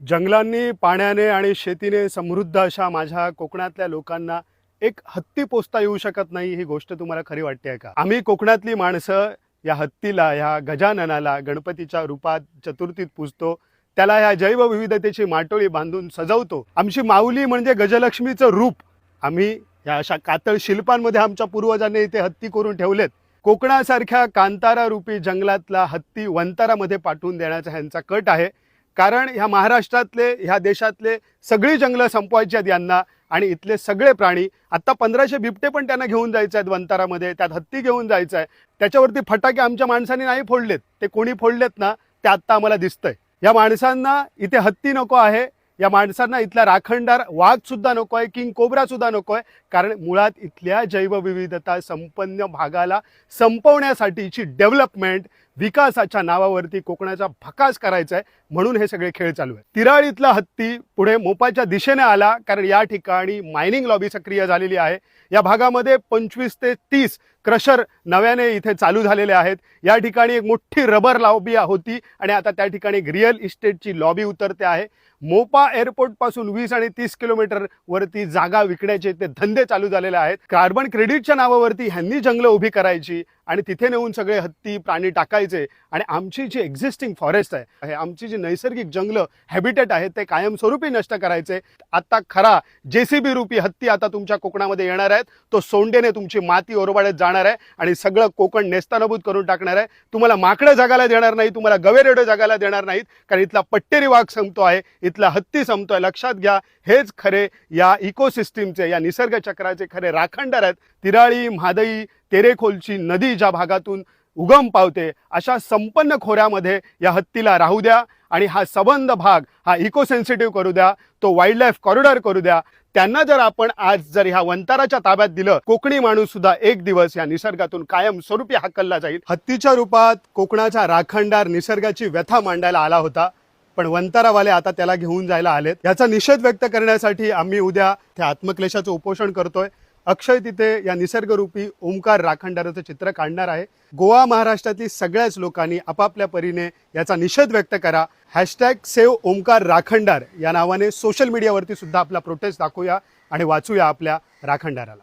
जंगलांनी पाण्याने आणि शेतीने समृद्ध अशा माझ्या कोकणातल्या लोकांना एक हत्ती पोचता येऊ शकत नाही ही गोष्ट तुम्हाला खरी वाटते का? आम्ही कोकणातली माणसं या हत्तीला ह्या गजाननाला गणपतीच्या रूपात चतुर्थीत पूजतो. त्याला ह्या जैवविविधतेची माटोळी बांधून सजवतो. आमची माऊली म्हणजे गजलक्ष्मीचं रूप. आम्ही या अशा कातळ शिल्पांमध्ये आमच्या पूर्वजांनी इथे हत्ती करून ठेवलेत. कोकणासारख्या कांतारा रूपी जंगलातला हत्ती वंतारामध्ये पाठवून देण्याचा ह्यांचा कट आहे. कारण ह्या महाराष्ट्रातले ह्या देशातले सगळी जंगलं संपवायची आहेत यांना आणि इथले सगळे प्राणी आत्ता पंधराशे बिबटे पण त्यांना घेऊन जायचे आहेत वंतारामध्ये त्यात हत्ती घेऊन जायचं आहे. त्याच्यावरती फटाके आमच्या माणसांनी नाही फोडलेत. ते कोणी फोडलेत ना ते आत्ता आम्हाला दिसतंय. या माणसांना इथे हत्ती नको आहे या माणसांना इथला राखणदार वाघ सुद्धा नको आहे किंग कोबरा सुद्धा नको आहे कारण मुळात इथल्या जैवविविधता संपन्न भागाला संपवण्यासाठीची डेव्हलपमेंट विकासाच्या नावावरती कोकणाचा भकास करायचा आहे म्हणून हे सगळे खेळ चालू आहे तिराळीतला हत्ती पुढे मोपाच्या दिशेने आला कारण या ठिकाणी मायनिंग लॉबी सक्रिय झालेली आहे. या भागामध्ये पंचवीस ते तीस क्रशर नव्याने इथे चालू झालेले आहेत. या ठिकाणी एक मोठी रबर लॉबी होती आणि आता त्या ठिकाणी एक रिअल इस्टेटची लॉबी उतरते आहे. मोपा एअरपोर्टपासून वीस आणि तीस किलोमीटर वरती जागा विकण्याचे ते धंदे चालू झालेले आहेत. कार्बन क्रेडिटच्या नावावरती ह्यांनी जंगलं उभी करायची. आणि तिथे नेऊन सगळे हत्ती प्राणी टाकायचे आणि आमची जी एक्झिस्टिंग फॉरेस्ट आहे हे आमची जी नैसर्गिक जंगलं हॅबिटेट आहेत ते कायमस्वरूपी नष्ट करायचे. आता खरा जेसीबी रूपी हत्ती आता तुमच्या कोकणामध्ये येणार आहेत. तो सोंडेने तुमची माती ओरबाडत जाणार आहे आणि सगळं कोकण नेस्तानबूत करून टाकणार आहे. तुम्हाला माकडं जगायला देणार नाही तुम्हाला गवेरेडं जगायला देणार नाहीत कारण इथला पट्टेरी वाघ संपतो आहे इथला हत्ती संपतोय. लक्षात घ्या हेच खरे या इकोसिस्टीमचे या निसर्ग चक्राचे खरे राखणदार आहेत. तिराळी म्हादई तेरेखोलची नदी ज्या भागातून उगम पावते अशा संपन्न खोऱ्यामध्ये या हत्तीला राहू द्या आणि हा सबंध भाग हा इको सेन्सिटिव्ह करू द्या तो वाईल्ड लाईफ कॉरिडॉर करू द्या. त्यांना जर आपण आज जर ह्या वंताराच्या ताब्यात दिलं कोकणी माणूस सुद्धा एक दिवस या निसर्गातून कायम स्वरूपी हाकलला जाईल. हत्तीच्या रूपात कोकणाचा राखणदार निसर्गाची व्यथा मांडायला आला होता पण वंतारावाले आता त्याला घेऊन जायला आलेत. याचा निषेध व्यक्त करण्यासाठी आम्ही उद्या त्या आत्मक्लेशाचं उपोषण करतोय. अक्षय तिथे या निसर्गरूपी ओंकार राखणदाराचं चित्र काढणार आहे. गोवा महाराष्ट्रातील सगळ्याच लोकांनी आपापल्या परीने याचा निषेध व्यक्त करा. हॅशटॅग सेव्ह ओंकार राखणदार या नावाने सोशल मीडियावरती सुद्धा आपला प्रोटेस्ट दाखवूया आणि वाचूया आपल्या राखणदाराला.